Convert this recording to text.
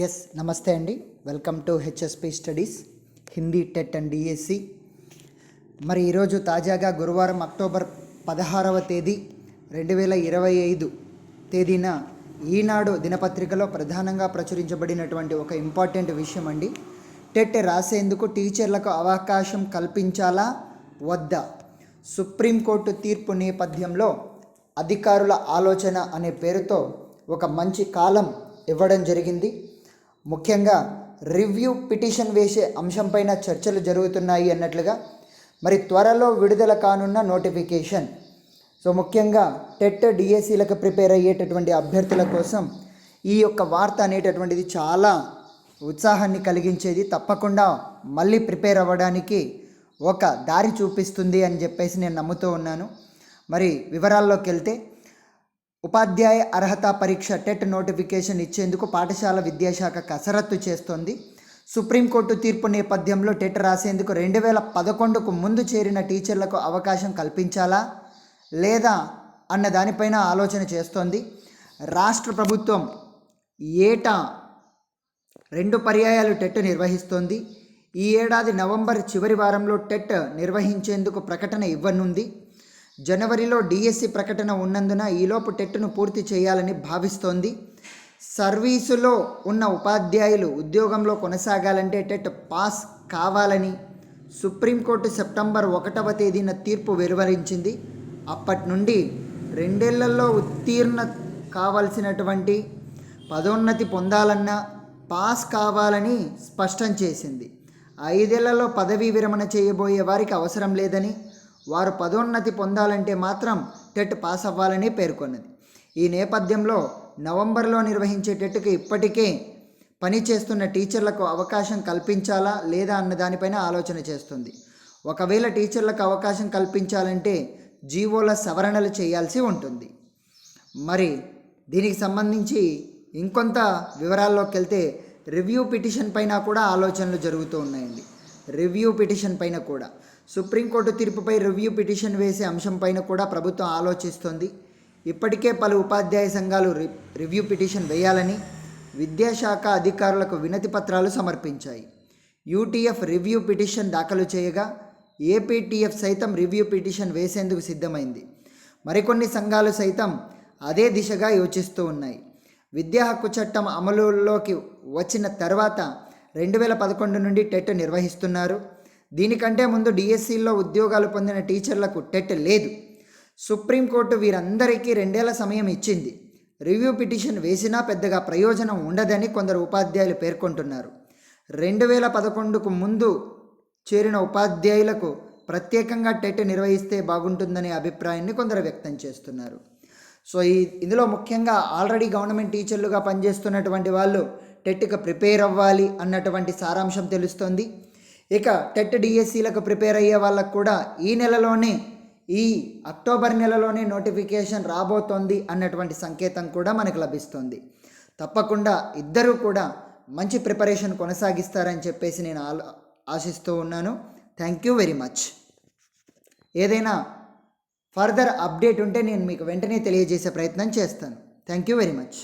Yes నమస్తే అండి. Welcome to HSP studies Hindi TET and DSC. మరి ఈరోజు తాజాగా గురువారం అక్టోబర్ పదహారవ తేదీ రెండు వేల ఇరవై ఐదు తేదీన ఈనాడు దినపత్రికలో ప్రధానంగా ప్రచురించబడినటువంటి ఒక ఇంపార్టెంట్ విషయం అండి. టెట్ రాసేందుకు టీచర్లకు అవకాశం కల్పించాలా? వద్దా? సుప్రీంకోర్టు తీర్పు నేపథ్యంలో అధికారుల ఆలోచన అనే పేరుతో ఒక మంచి కాలం ఇవ్వడం జరిగింది. ముఖ్యంగా రివ్యూ పిటిషన్ వేసే అంశంపైన చర్చలు జరుగుతున్నాయి అన్నట్లుగా మరి త్వరలో విడుదల కానున్న నోటిఫికేషన్. సో ముఖ్యంగా టెట్ డిఎస్సీలకు ప్రిపేర్ అయ్యేటటువంటి అభ్యర్థుల కోసం ఈ యొక్క వార్త అనేటటువంటిది చాలా ఉత్సాహాన్ని కలిగించేది. తప్పకుండా మళ్ళీ ప్రిపేర్ అవ్వడానికి ఒక దారి చూపిస్తుంది అని చెప్పేసి నేను నమ్ముతూ ఉన్నాను. మరి వివరాల్లోకి వెళ్తే ఉపాధ్యాయ అర్హత పరీక్ష టెట్ నోటిఫికేషన్ ఇచ్చేందుకు పాఠశాల విద్యాశాఖ కసరత్తు చేస్తోంది. సుప్రీంకోర్టు తీర్పు నేపథ్యంలో టెట్ రాసేందుకు రెండు వేల పదకొండుకు ముందు చేరిన టీచర్లకు అవకాశం కల్పించాలా లేదా అన్న దానిపైన ఆలోచన చేస్తోంది. రాష్ట్ర ప్రభుత్వం ఏటా రెండు పర్యాయాలు టెట్ నిర్వహిస్తోంది. ఈ ఏడాది నవంబర్ చివరి వారంలో టెట్ నిర్వహించేందుకు ప్రకటన ఇవ్వనుంది. జనవరిలో డిఎస్సి ప్రకటన ఉన్నందున ఈలోపు టెట్ను పూర్తి చేయాలని భావిస్తోంది. సర్వీసులో ఉన్న ఉపాధ్యాయులు ఉద్యోగంలో కొనసాగాలంటే టెట్ పాస్ కావాలని సుప్రీంకోర్టు సెప్టెంబర్ ఒకటవ తేదీన తీర్పు వెలువరించింది. అప్పటి నుండి రెండేళ్ళలో ఉత్తీర్ణ కావాల్సినటువంటి పదోన్నతి పొందాలన్నా పాస్ కావాలని స్పష్టం చేసింది. ఐదేళ్ళలో పదవీ విరమణ చేయబోయే వారికి అవసరం లేదని వారు పదోన్నతి పొందాలంటే మాత్రం టెట్ పాస్ అవ్వాలని పేర్కొన్నది. ఈ నేపథ్యంలో నవంబర్లో నిర్వహించే టెట్కి ఇప్పటికే పనిచేస్తున్న టీచర్లకు అవకాశం కల్పించాలా లేదా అన్న దానిపైన ఆలోచన చేస్తుంది. ఒకవేళ టీచర్లకు అవకాశం కల్పించాలంటే జీవోల సవరణలు చేయాల్సి ఉంటుంది. మరి దీనికి సంబంధించి ఇంకొంత వివరాల్లోకి వెళ్తే రివ్యూ పిటిషన్ పైన కూడా ఆలోచనలు జరుగుతూ ఉన్నాయండి. రివ్యూ పిటిషన్ పైన కూడా. సుప్రీంకోర్టు తీర్పుపై రివ్యూ పిటిషన్ వేసే అంశంపైన కూడా ప్రభుత్వం ఆలోచిస్తోంది. ఇప్పటికే పలు ఉపాధ్యాయ సంఘాలు రి రివ్యూ పిటిషన్ వేయాలని విద్యాశాఖ అధికారులకు వినతి పత్రాలు సమర్పించాయి. యూటీఎఫ్ రివ్యూ పిటిషన్ దాఖలు చేయగా ఏపీటీఎఫ్ సైతం రివ్యూ పిటిషన్ వేసేందుకు సిద్ధమైంది. మరికొన్ని సంఘాలు సైతం అదే దిశగా యోచిస్తూ ఉన్నాయి. విద్యా హక్కు చట్టం అమలులోకి వచ్చిన తర్వాత రెండు వేల పదకొండు నుండి టెట్ నిర్వహిస్తున్నారు. దీనికంటే ముందు డిఎస్సిలో ఉద్యోగాలు పొందిన టీచర్లకు టెట్ లేదు. సుప్రీంకోర్టు వీరందరికీ రెండేళ్ళ సమయం ఇచ్చింది. రివ్యూ పిటిషన్ వేసినా పెద్దగా ప్రయోజనం ఉండదని కొందరు ఉపాధ్యాయులు పేర్కొంటున్నారు. రెండు వేల పదకొండుకు ముందు చేరిన ఉపాధ్యాయులకు ప్రత్యేకంగా టెట్ నిర్వహిస్తే బాగుంటుందనే అభిప్రాయాన్ని కొందరు వ్యక్తం చేస్తున్నారు. సో ఈ ఇందులో ముఖ్యంగా ఆల్రెడీ గవర్నమెంట్ టీచర్లుగా పనిచేస్తున్నటువంటి వాళ్ళు టెట్కి ప్రిపేర్ అవ్వాలి అన్నటువంటి సారాంశం తెలుస్తుంది. ఇక టెట్ డిఎస్సీలకు ప్రిపేర్ అయ్యే వాళ్ళకు కూడా ఈ నెలలోనే ఈ అక్టోబర్ నెలలోనే నోటిఫికేషన్ రాబోతోంది అన్నటువంటి సంకేతం కూడా మనకు లభిస్తుంది. తప్పకుండా ఇద్దరూ కూడా మంచి ప్రిపరేషన్ కొనసాగిస్తారని చెప్పేసి నేను ఆలో ఆశిస్తూ ఉన్నాను. Thank you very much. ఏదైనా ఫర్దర్ అప్డేట్ ఉంటే నేను మీకు వెంటనే తెలియజేసే ప్రయత్నం చేస్తాను. Thank you very much.